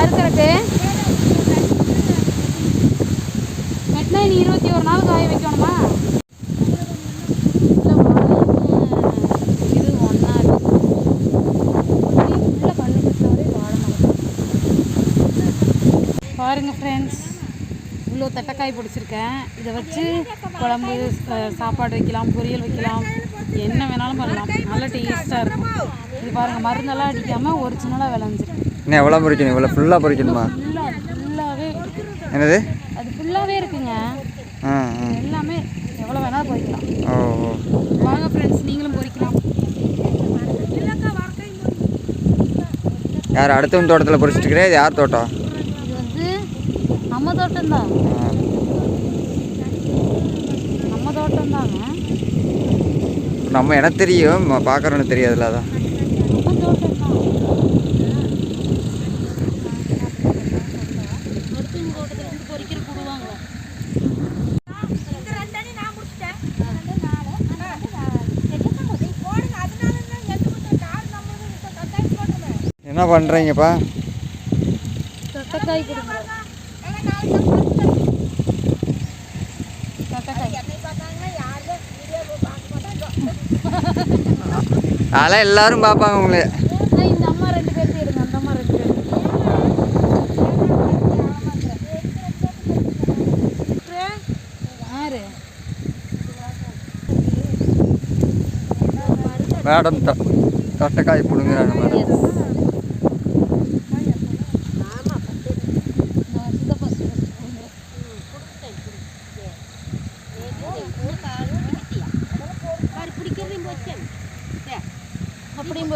அறுக்கறக்கு. நெட்னா இனி இருபத்தி ஒரு நாள் காய வைக்கணுமா? பாருங்க ஃப்ரெண்ட்ஸ் இவ்வளோ தட்டைக்காய் பிடிச்சிருக்கேன். இதை வச்சு குழம்பு சாப்பாடு வைக்கலாம் பொரியல் வைக்கலாம். என்ன வேணாலும் பண்ணலாம். நல்லா டேஸ்ட்டாக இருக்கும். இது பாருங்கள் மருந்தெல்லாம் அடிக்காமல் ஒரிஜினலாக விளைஞ்சிருக்கு. இன்னும் எவ்வளோ பொறிக்கணும் இவ்வளோ ஃபுல்லாக பொறிக்கணுமா என்னது? அது ஃபுல்லாகவே இருக்குங்க. ஆ எல்லாமே எவ்வளோ வேணாலும் பொரிக்கலாம் ஓ ஓ. வாங்க ஃப்ரெண்ட்ஸ் நீங்களும் பொரிக்கலாம் யார் அடுத்தவன் தோட்டத்தில் பொறிச்சிட்டு இருக்கிறே? இது யார் தோட்டம்? இது வந்து நம்ம தோட்டம் தான். நம்ம தோட்டம் தாங்க நம்ம எனக்கு தெரியும் பார்க்குறோன்னு தெரியாதுல்ல அதான். நம்ம தோட்டம் என்ன பண்ணுறீங்கப்பா தட்டைக்காய் அதெல்லாம் எல்லாரும் பார்ப்பாங்க உங்களை. இந்த அம்மா ரெண்டு பேர்த்து எடுங்க அந்த அம்மா ரெண்டு பேர். மேடம் த தட்டைக்காய் பிடுங்குறாங்க மேடம். எஸ் அப்படியும்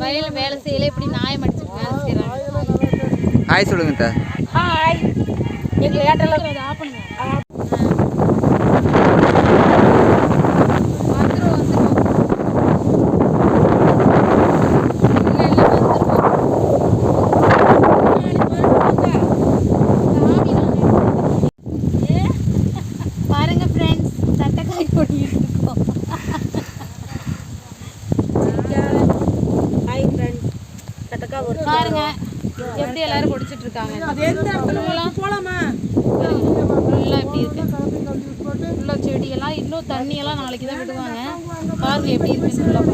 வயல்ல வேலை செய்யல இப்படி நாயம் அடிச்சுட்டு வேலை செய்யறாங்க ஹாய் சொல்லுங்க த ஹாய் எங்க ஏட்டல ஆஃப் பண்ணுங்க வந்துரும் வந்துரும் இல்ல இல்ல வந்துரும் பாருங்க ஃப்ரெண்ட்ஸ் தட்டைக்காய் பொடிட்டு இருக்கோம் பாருங்க. எப்படி எல்லாரும் பொடிச்சிட்டு இருக்காங்க போலாமா? ஃபுல்லாக எப்படி இருக்கு? ஃபுல்லாக செடியெல்லாம் இன்னும் தண்ணியெல்லாம் நாளைக்கு தான் விடுவாங்க. பாருங்க எப்படி இருக்குன்னு ஃபுல்லாக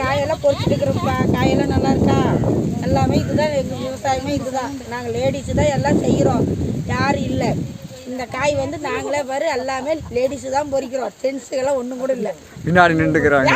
காயெல்லாம் பொறிச்சிட்டு இருக்கிறோம்ப்பா காயெல்லாம் நல்லா இருக்கா எல்லாமே இதுதான் எங்கள் விவசாயமே இதுதான். நாங்கள் லேடிஸு தான் எல்லாம் செய்கிறோம் யாரும் இல்லை. இந்த காய் வந்து நாங்களே பாரு எல்லாமே லேடிஸு தான் பொறிக்கிறோம். ஜென்ஸுக்கெல்லாம் ஒன்றும் கூட இல்லை. பின்னாடி நின்றுக்கிறாங்க.